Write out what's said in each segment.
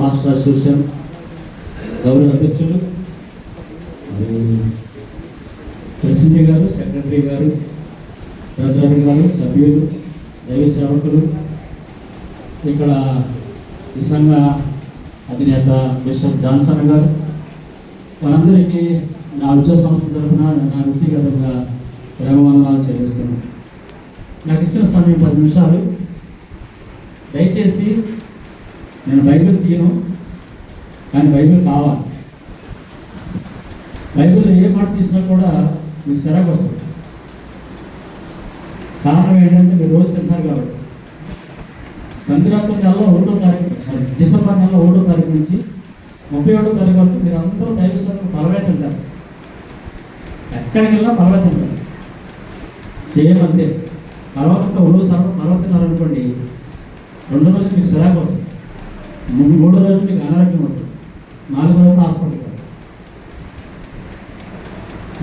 Master association గౌరవ అధ్యక్షులు ప్రసిద్ధి గారు సెక్రటరీ గారు ప్రెసిడెంట్ గారు సభ్యులు దైవ సేవకులు ఇక్కడ ఈ సంఘ అధినేత మిస్టర్ జాన్సన్ గారు మనందరికీ నా విద్యా సంస్థ తరఫున నా వ్యక్తిగతంగా ప్రేమవందనాలు చెల్లిస్తున్నాను. నాకు ఇచ్చిన సమయం పది నిమిషాలు. దయచేసి నేను బైబిల్ తీయను కానీ బైబిల్ కావాలి. బైబిల్లో ఏ మాట తీసినా కూడా మీకు సిరాకు వస్తుంది. కారణం ఏంటంటే మీరు రోజు తింటారు కాబట్టి. సంక్రాంతి నెలలో ఒకటో తారీఖు సారీ డిసెంబర్ నెలలో ఒకటో తారీఖు నుంచి ముప్పై ఒకటో తారీఖు వరకు మీరు అందరూ దైవ సంఘం తింటారు. ఎక్కడికి వెళ్ళినా పలవే తింటారు. సేమ్ అంతే. పర్వతంలో ఒక రోజు సర్వ పర్వతం తిన్నారనుకోండి రెండో రోజు మీకు సిరాకు వస్తుంది. మూడు మూడో రోజు మీకు అనారోగ్యం అవుతుంది నాలుగో రోజు హాస్పిటల్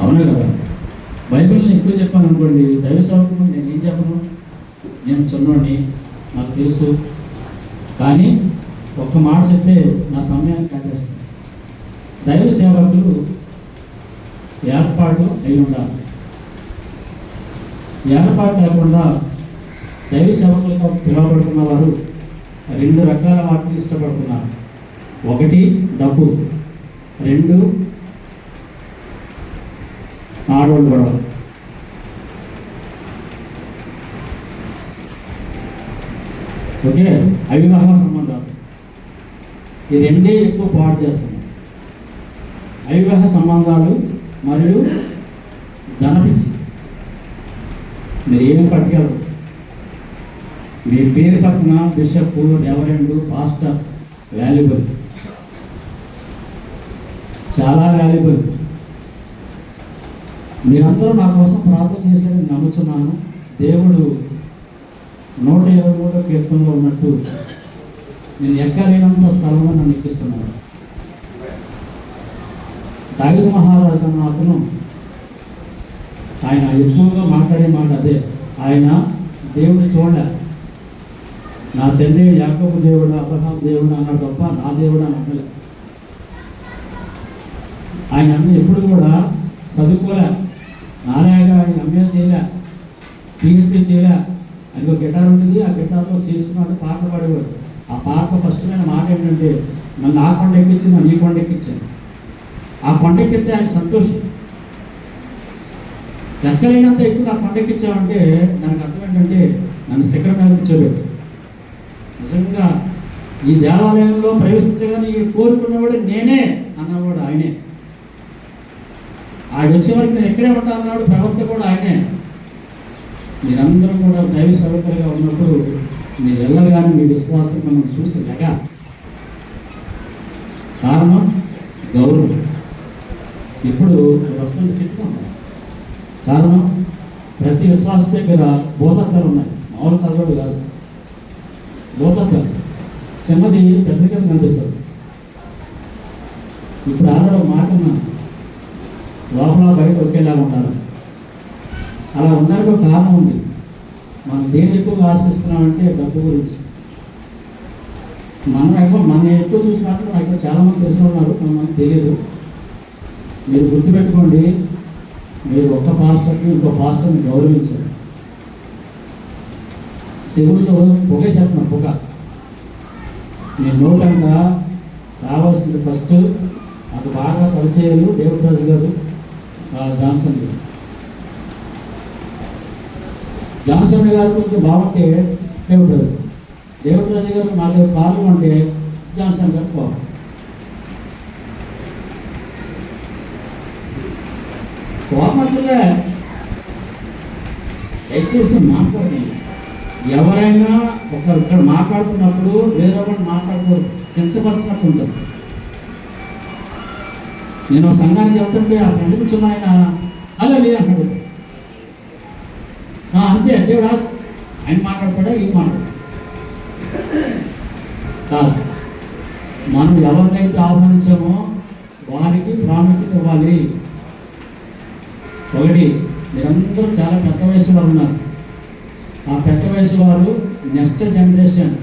అవునా కదా? బైబిల్ని ఎక్కువ చెప్పాను అనుకోండి దైవ సేవకుడు నేను ఏం చెప్పను? నేను చిన్నోడిని నాకు తెలుసు. కానీ ఒక్క మాట చెప్పే నా సమయాన్ని కట్టేస్తాను. దైవ సేవకులు ఏర్పాటు అయి ఉండాలి. ఏర్పాటు లేకుండా దైవ సేవకులుగా పిలువబడుతున్న వారు రెండు రకాల వాటిని ఇష్టపడుతున్నారు. ఒకటి డబ్బు రెండు ఆడవాళ్ళు గొడవ. ఓకే? అవివాహ సంబంధాలు. ఈ రెండే ఎక్కువ పాడు చేస్తున్నాయి అవివాహ సంబంధాలు మరియు ధనపిచ్చి. మీరు ఏం పట్టుకెళ్ళరు మీ పేరు పక్కన బిషప్ రెవరెండ్ పాస్టర్ వాల్యుబుల్. చాలా వాల్యుబుల్. మీరందరూ నా కోసం ప్రార్థన చేశారని నమ్ముతున్నాను దేవుడు నూట ఇరవై మూడో కీర్తనలో ఉన్నట్టు నేను ఎక్కలేనంత స్థలంలో నన్ను ఎక్కిస్తున్నాను దావిద మహారాజు అన్న అతను ఆయన ఎక్కువగా మాట్లాడే మాట అదే. ఆయన దేవుడు చూడాలి. నా తండ్రి యాకపు దేవుడు అబ్రహాం దేవుడు అన్నాడు తప్ప నా దేవుడు అని అనలే ఆయన అమ్మ ఎప్పుడు కూడా చదువుకోలే నాలాగా ఆయన ఎంఏ చేయలే పిహెచ్డి చేయలే. అని ఒక గిటార్ ఉంటుంది ఆ గిటార్లో చేసుకున్నాడు పాటలు పాడేవాడు. ఆ పాటలో ఫస్ట్ నేను మాట ఏంటంటే నన్ను ఆ కొండ ఎక్కించి నన్ను ఈ కొండ ఎక్కించాను ఆ కొండ ఎక్కితే ఆయన సంతోషం. లెక్కలేనంత ఎక్కువ నా కొండ ఎక్కించావంటే దానికి అర్థం ఏంటంటే నన్ను శిఖరం మీద కూర్చోబెట్టు. నిజంగా ఈ దేవాలయంలో ప్రవేశించగానే కోరుకున్నవాడు నేనే అన్నవాడు ఆయనే. ఆయన వచ్చే వరకు నేను ఎక్కడే ఉంటా అన్నాడు ప్రవక్త కూడా ఆయనే. మీరందరూ కూడా దైవ సౌకర్యంగా ఉన్నప్పుడు మీరు వెళ్ళగానే మీ విశ్వాసం మనం చూసి లేక కారణం గౌరవం. ఇప్పుడు వస్తువులు చెప్పుకుంటాం కారణం ప్రతి విశ్వాస దగ్గర బోధకాలు ఉన్నాయి. మామూలు కలవడు కాదు. బోధకాలు చెమ్మది పెద్ద కింద కనిపిస్తుంది. ఇప్పుడు ఆడ ఒక మాట లోపల బయట ఒకేలా ఉంటారు. అలా ఉండడానికి ఒక కారణం ఉంది. మనం దేని ఎక్కువగా ఆశిస్తున్నామంటే డబ్బు గురించి. మనం ఎక్కువ మనం ఎక్కువ చూసినట్టు నాకు ఇక్కడ చాలామంది తెలిసిన ఉన్నారు మనకు తెలియదు. మీరు గుర్తుపెట్టుకోండి మీరు ఒక పాస్టర్ని ఇంకో పాస్టర్ని గౌరవించారు. శివుల్లో పొగ చెప్పిన పొగ నేను నూటంగా రావాల్సింది ఫస్ట్ నాకు బాగా పరిచయాలు దేవరాజు గారు జాన్సన్ గారు. జాన్సన్ గారు కొంచెం బాగుంటే దేవరాజు. దేవరాజు గారు నాలుగు కాలం అంటే జాన్సన్ గారు బాగుంది కోపట్లుగా దయచేసి మాట్లాడండి ఎవరైనా ఒకరు ఇక్కడ మాట్లాడుతున్నప్పుడు వేరొకరు మాట్లాడుకోరు. మాట్లాడకూడదు కించపరిచినట్టు ఉంటుంది. నేను సంఘానికి వెళ్తుంటే ఆ ఫ్రెండ్ కూర్చున్న ఆయన అలా లే అంటాడు. అంతే దేవుడు ఆయన మాట్లాడతాడా ఈ మాట్లాడు కాదు. మనం ఎవరినైతే ఆహ్వానించామో వారికి ప్రాముఖ్యత ఇవ్వాలి. ఒకటి మీరందరూ చాలా పెద్ద వయసులో ఉన్నారు. ఆ పెద్ద వయసు వారు నెక్స్ట్ జనరేషన్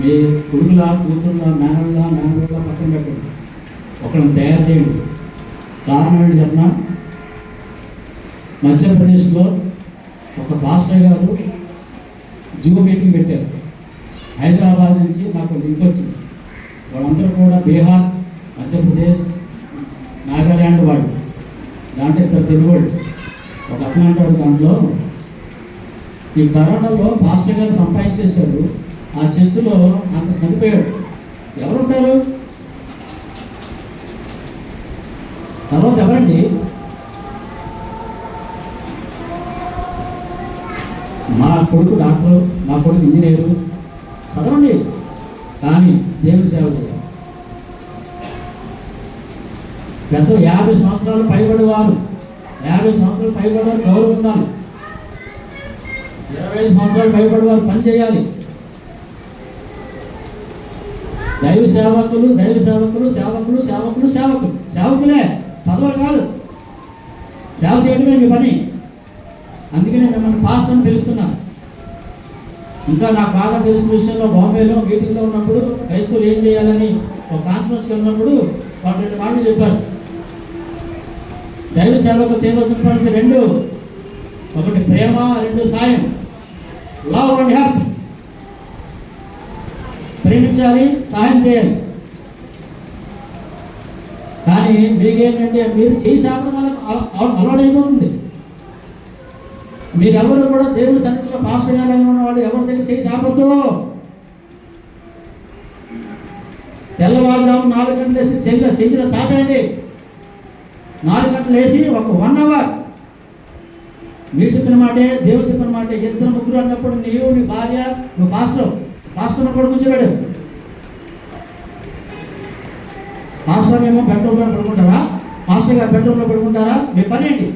మీ కొడుకులా కూతురులా మేనల్లా మేనల్లా పక్కన పెట్టండి. ఒకరిని తయారు చేయండి. కారణం ఏంటి చెప్పిన? మధ్యప్రదేశ్లో ఒక పాస్టర్ గారు జూ మీటింగ్ పెట్టారు. హైదరాబాద్ నుంచి నాకు లింక్ వచ్చింది. వాళ్ళందరూ కూడా బీహార్ మధ్యప్రదేశ్ నాగాల్యాండ్ వాళ్ళు. దాంట్లో ఇద్దరు తెలుగు వాళ్ళు. ఒక అట్లాంటి దాంట్లో ఈ కరోనాలో పాస్టర్ గారు సంపాదించేశాడు ఆ చర్చిలో అంత చనిపోయాడు. ఎవరుంటారు? తర్వాత ఎవరండి? మా కొడుకు డాక్టరు మా కొడుకు ఇంజనీరు. చదవండి. కానీ దేవుని సేవ చేయాలి. పెద్ద యాభై సంవత్సరాలు పైబడి వారు యాభై సంవత్సరాలు పైబడి గౌరవం ఉండాలి. ఇరవై ఐదు సంవత్సరాలు భయపడి వారు పని చేయాలి. దైవ సేవకులు దైవ సేవకులు సేవకులు సేవకులు సేవకులు. సేవకులే పదవులు కాదు. సేవ చేయడమే మీ పని. అందుకనే మిమ్మల్ని పాస్టర్ అని పిలుస్తున్నాను ఇంకా నాకు బాగా తెలిసిన విషయంలో బాంబేలో మీటింగ్లో ఉన్నప్పుడు క్రైస్తవులు ఏం చేయాలని ఒక కాన్ఫరెన్స్కి వెళ్ళినప్పుడు వాళ్ళు రెండు మాటలు చెప్పారు. దైవ సేవకు చేయవలసిన పని రెండు. ఒకటి ప్రేమ రెండు సాయం. లవ్ అండ్ హెల్ప్ ప్రేమించాలి సహాయం చేయాలి. కానీ మీకేంటంటే మీరు చేయి వాళ్ళకి వల్ల అల- అల- అలవాటైపోతుంది. మీరు కూడా దేవుడి సన్నిధిలో పాస్టర్ చేయాలని ఉన్న వాళ్ళు ఎవరి దగ్గర చేయి ఆపద్దు. తెల్లవారుజాము నాలుగు గంటలు వేసి చెల్లి చెయ్యిలో చాపేయండి. నాలుగు గంటలు వేసి ఒక వన్ అవర్ మీరు చెప్పిన మాటే దేవుడు చెప్పిన మాటే ఇద్దరు ముగ్గురు అన్నప్పుడు నీవు నీ భార్య నువ్వు పాస్టర్ పాస్టర్ కూడా కూర్చోబెడు పాస్టర్ ఏమో బెడ్రూమ్లో పడుకుంటారా? పాస్టర్ గారు బెడ్రూమ్లో పడుకుంటారా? మీ పని ఏంటి?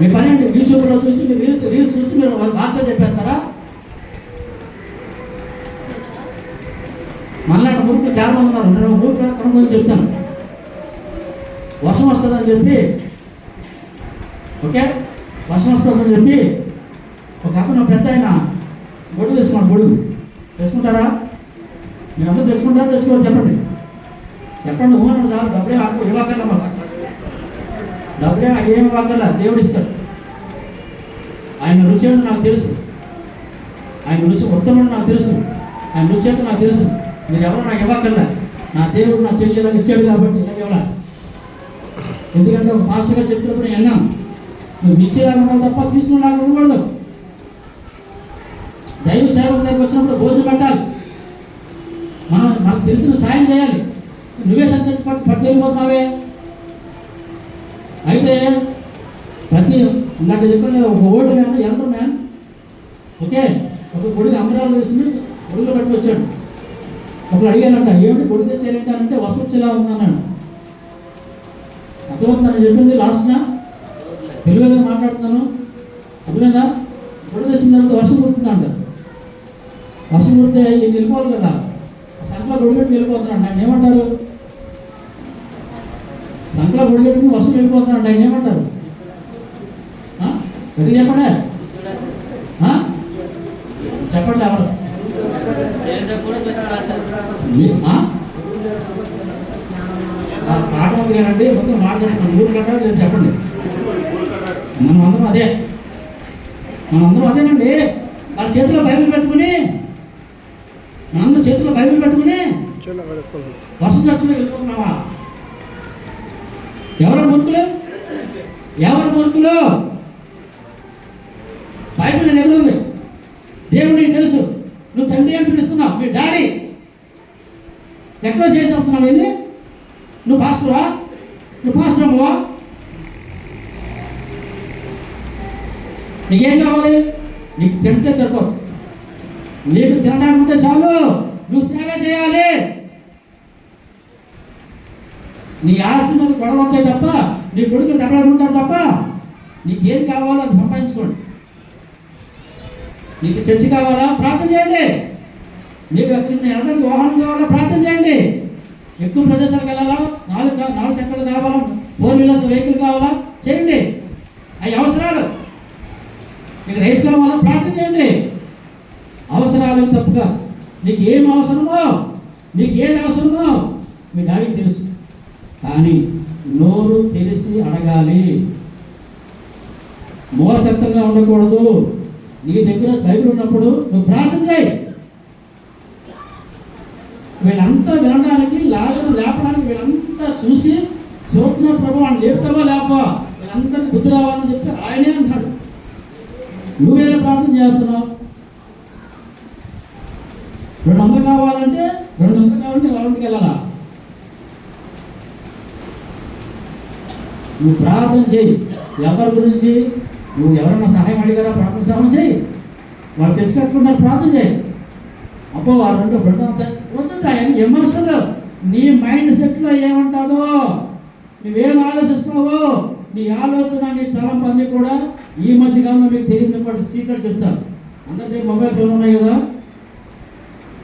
మీ పని ఏంటి? యూట్యూబ్లో చూసి మీరు రీల్స్ రీల్స్ చూసి మీరు వార్త చెప్పేస్తారా? మళ్ళీ ఊరికి చాలా మంది ఉన్నారు. నేను ఊరికి చెప్తాను. వర్షం వస్తుందని చెప్పి ఓకే? వర్షం వస్తుందని చెప్పి ఒక అతను పెద్ద ఆయన గొడుగు తెచ్చుకోండి గొడుగు తెచ్చుకుంటారా? మీరు అందరూ తెచ్చుకుంటారా? తెచ్చుకోరు చెప్పండి. చెప్పండి ఊహను సార్ డబ్బులే ఆకు ఇవ్వకల్లా మాకు డబ్బులే నాకు ఏమి ఇవ్వకల్లా దేవుడు ఇస్తాడు. ఆయన రుచి ఏంటో నాకు తెలుసు. ఆయన రుచి ఉత్తమని నాకు తెలుసు. ఆయన రుచి ఏంటో నాకు తెలుసు. మీరు ఎవరు నాకు ఇవ్వకల్లా నా దేవుడు నా చెయ్యాలని ఇచ్చాడు కాబట్టి ఇలా ఇవ్వాలి ఎందుకంటే ఒక పాస్టర్ గారు చెప్పినప్పుడు నేను విన్నాను. నువ్వు ఇచ్చేలాగా తప్ప తీసుకునేలాగా ఉండకూడదు. దైవ సేవకు దగ్గరికి వచ్చినప్పుడు భోజనం పెట్టాలి. మనం మనకు తెలిసిన సాయం చేయాలి. నువ్వే సబ్జెక్ట్ పట్టు పట్టుకెళ్ళిపోతున్నావే. అయితే ప్రతి ఇందాక చెప్పిన ఒక old man elder man okay ఒక కొడుకు అమరాలు తీసుకుని కొడుకులో పట్టుకొచ్చాడు. ఒకరు అడిగానంట ఏమిటి కొడుకు తెచ్చారంటే? వసూలు వచ్చేలా ఉందన్నాడు. అర్థమవుతుందని చెప్పింది? లాస్ట్నా తెలుగుగా మాట్లాడుతున్నాను. అర్థమైందా? కొడుకు వచ్చిన తర్వాత వర్షం కుడుతుందంట వర్షం కుడితే ఈయన వెళ్ళిపోవాలి కదా. సంకల గుడిగట్టుకు వెళ్ళిపోతున్నాడు ఆయన ఏమంటారు? సంకల గుడిగట్టుకుని వర్షం వెళ్ళిపోతున్నాడు ఆయన ఏమంటారు? ఎందుకు చెప్పండి. చెప్పండి ఎవరు? మీ- ఆ? పాట ఉంది మొత్తం మాట్లాడుతున్నాను ఊరు గంటలు నేను చెప్పండి. మనమందరం అదే. మనందరం అందరం అదేనండి వాళ్ళ చేతిలో బైబిల్ పెట్టుకుని మనందరం చేతిలో బైబిల్ పెట్టుకుని వర్షం దర్శనం వెళ్ళిపోతున్నావా ఎవరు మూర్ఖులు? ఎవరు మూర్ఖులు? బైబిల్ ఎదురుంది దేవుడు నీకు తెలుసు. నువ్వు తండ్రి అని పిలుస్తున్నావు. మీ డాడీ. ఎక్కడో చేసి వస్తున్నావు వెళ్ళి. నువ్వు పాస్టరా? నువ్వు పాస్టర్ అమ్మవా? నీకేం కావాలి? నీకు తింటే సరిపోదు నీకు తినడానికి ఉంటే చాలు. నువ్వు సేవ చేయాలి. నీ ఆస్తి మీద గొడవ అవుతాయి తప్ప నీ కొడుకులు దెబ్బలాడుకుంటారు తప్ప నీకేం కావాలో అది సంపాదించుకోండి. నీకు చర్చి కావాలా? ప్రార్థన చేయండి. నీకు ఎక్కడికి వాహనం కావాలా? ప్రార్థన చేయండి. ఎక్కువ ప్రదేశాలకు వెళ్ళాలా? నాలుగు నాలుగు చక్రాలు కావాలా? ఫోర్ వీలర్స్ వెహికల్ కావాలా? చేయండి. అవి అవసరాలు. మీకు రైస్ కావాలా ప్రార్థన చేయండి. అవసరాలు తప్పుగా. నీకు ఏం అవసరమో నీకు ఏది అవసరమో మీ డాడీకి తెలుసు. కానీ నోరు తెలిసి అడగాలి. మూలకత్వంగా ఉండకూడదు. నీ దగ్గర బైబిల్ ఉన్నప్పుడు నువ్వు ప్రార్థన చేయి. వీళ్ళంతా వినడానికి లాజరు లేపడానికి వీళ్ళంతా చూసి చూస్తున్న ప్రభు ఆయన లేపుతావా లేపా వీళ్ళందరికీ బుద్ధి రావాలని చెప్పి ఆయనే అంటాడు నువ్వేనా ప్రార్థన చేస్తున్నావు? రెండు వందలు కావాలంటే రెండు వందలు కావాలంటే వాళ్ళకి వెళ్ళాలా? నువ్వు ప్రార్థన చేయి. ఎవరి గురించి? నువ్వు ఎవరైనా సహాయం అడిగారా? ప్రార్థన సహాయం చేయి. వాళ్ళు చర్చ కట్టుకుంటారు ప్రార్థన చేయి. అబ్బో వారు రెండు రెండు అంత వద్దు ఆయన విమర్శలు నీ మైండ్ సెట్లో ఏమంటాదో నువ్వేం ఆలోచిస్తావో నీ ఆలోచన నీ తలంపు కూడా ఈ మధ్యకాలంలో మీకు తెలియని సీక్రెట్ చెప్తాను. అందరి దగ్గర మొబైల్ ఫోన్ ఉన్నాయి కదా?